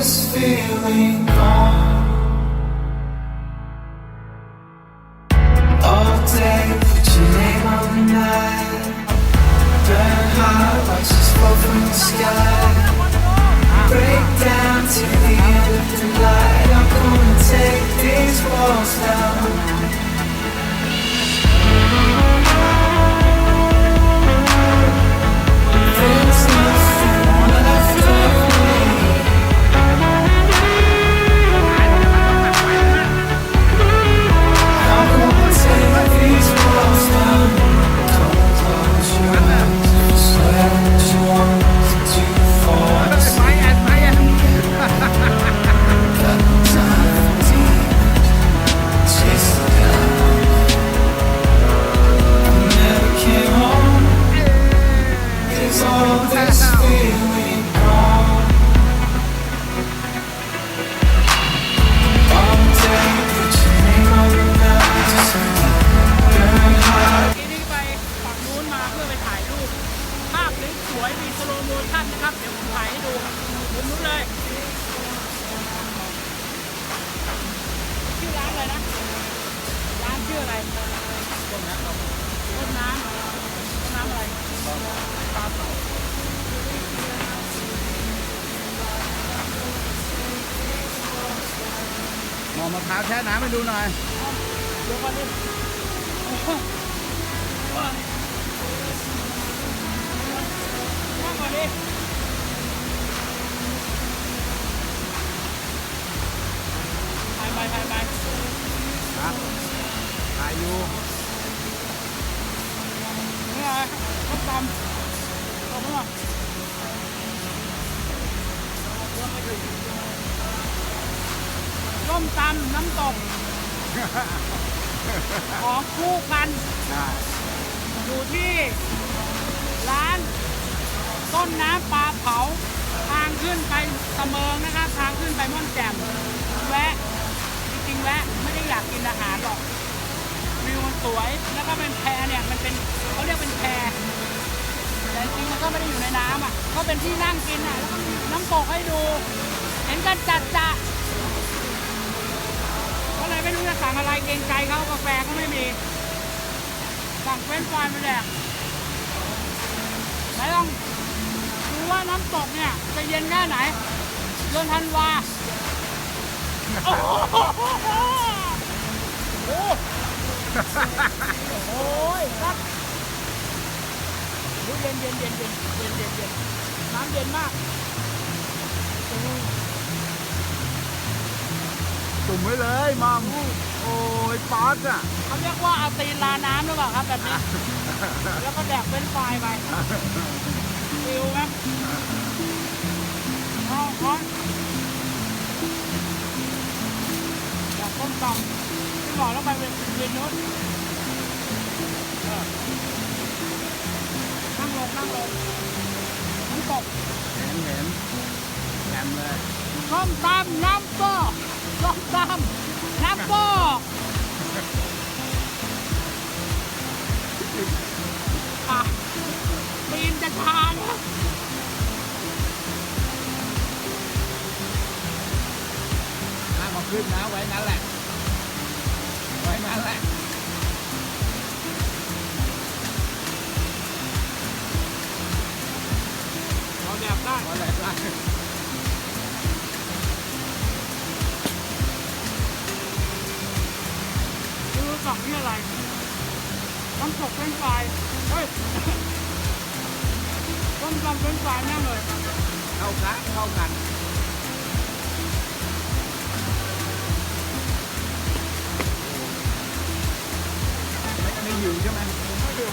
this feeling gone? All day, put your name on the night. Burn hot, watch us fall from the sky. Break down to the end of the light. I'm gonna take these walls down. ผมถ่ายให้ดูมุมนู้นเลยชื่อร้านอะไรนะ ร้านชื่ออะไรต้นน้ำต้นน้ำต้นน้ำอะไรปลาเผาหมอมะพร้าวแช่น้ำให้ดูหน่อยเดี๋ยวก่อนดิ ต้มตำเอาเมื่อต้มตำน้ำตก ของคู่กันใช่อยู่ที่ร้านต้นน้ำปลาเผา ทางขึ้นไปเสมิงนะครับ ทางขึ้นไปม่อนแจ่มแวะ จริงๆแวะ ไม่ได้อยากกินอาหารหรอก วิวมันสวย แล้วก็เป็นแพเนี่ย มันเป็นเขาเรียกเป็นแพ แต่จริงมันก็ไม่ได้อยู่ในน้ำอะก็เป็นที่นั่งกินอะแล้วก็มีน้ำตกให้ดู เห็นกันจัดจะก็เลยไม่รู้จะสั่งอะไรเกรงใจเขากาแฟก็ไม่มีสั่งเฟรนช์ฟรายมาแดกไหนลองดูว่าน้ำตกเนี่ยจะเย็นแค่ไหนเดือนธันวาโอ้โหโอ้โหครับ เย็นเย็นเย็นเย็นเย็นเย็นเย็นน้ำเย็นมากโอ้โหจุ่มไว้เลยมอมโอ้ยป๊อตอะเขาเรียกว่าเอาตีนลาน้ำหรือเปล่าครับแบบนี้ แล้วก็แดกเป็นไฟรายไปฟิวไหมอ๋อร้อนอยากต้มตำที่บอกแล้วไปเป็นเรียนนู้น งลงนั่งลงน้ำตกเห็นเห็นแหลมเลยต้มตำน้ำโป้ต้มตำน้ำโป้อะตีนจะชาเนี่ยห้ามเอาขึ้นนะไว้นั้นแหละ ไว้นั้นแหละ เราแดกได้ไว้แหละได้ไม่รู้จักที่อะไรน้ำตกเป็นไฟรายเฮ้ยต้มตำเป็นไฟรายแน่เลยเข้ากันเข้ากันไม่ไม่หิวใช่ไหมไม่ดู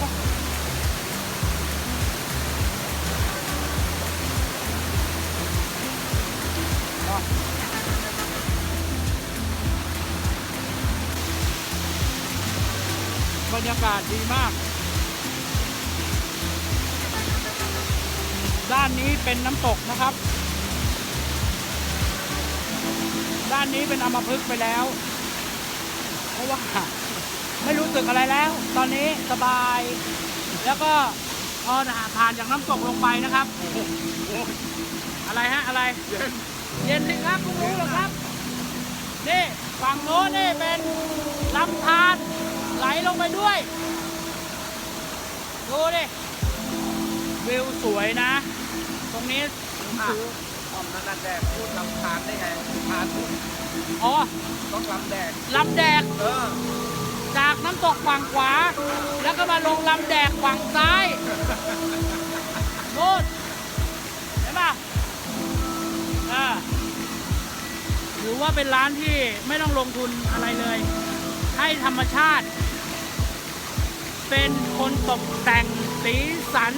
บรรยากาศดีมาก ด้านนี้เป็นน้ำตกนะครับ ด้านนี้เป็นอัมพฤกษ์ไปแล้ว เพราะว่าไม่รู้สึกอะไรแล้ว ตอนนี้สบาย แล้วก็พอผ่านจากน้ำตกลงไปนะครับ อะไรฮะ อะไร เย็นเย็นสิครับคุณรู้หรอครับนี่ฝั่งโน้นนี่เป็นลำธารไหลลงไปด้วยดูดิวิวสวยนะ ตรงนี้ผมอะถือออมนักแดกพูดลำทานได้ไงทานพูดอ๋อต้องลำแดกลำแดกเออจากน้ำตกฝั่งขวา แล้วก็มาลงลำแดกฝั่งซ้ายโน่น ถือว่าเป็นร้านที่ไม่ต้องลงทุนอะไรเลย ให้ธรรมชาติ เป็นคนตกแต่งสีสัน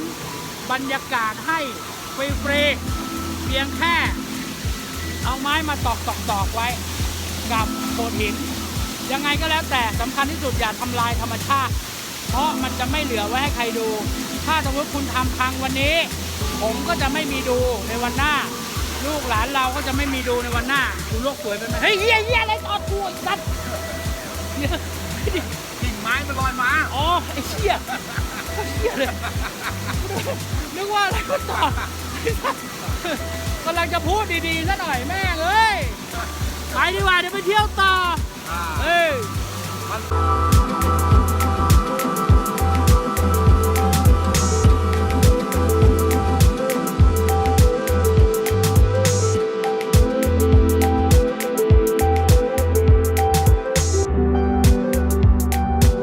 บรรยากาศให้ฟรีๆเพียงแค่ เอาไม้มาตอกตอกตอกไว้ กับโขดหิน ยังไงก็แล้วแต่สำคัญที่สุดอย่าทำลายธรรมชาติ เพราะมันจะไม่เหลือไว้ให้ใครดู ถ้าสมมติคุณทำพังวันนี้ ผมก็จะไม่มีดูในวันหน้า ลูกหลานเราก็จะไม่มีดูในวันหน้าคุณโลกสวยไปไหมเฮ้ยเฮียเฮียอะไรตอดกูไอ้สัตว์เหี้ยกิ่งไม้มันลอยมาอ๋อไอ้เชี่ยไอ้เชี่ยเลยนึกว่าอะไรก็ตอดไอ้สัตว์กำลังจะพูดดีๆซะหน่อยแม่งเอ้ยไปดีกว่าเดี๋ยวไปเที่ยวต่ออ่าเฮ้ย มัน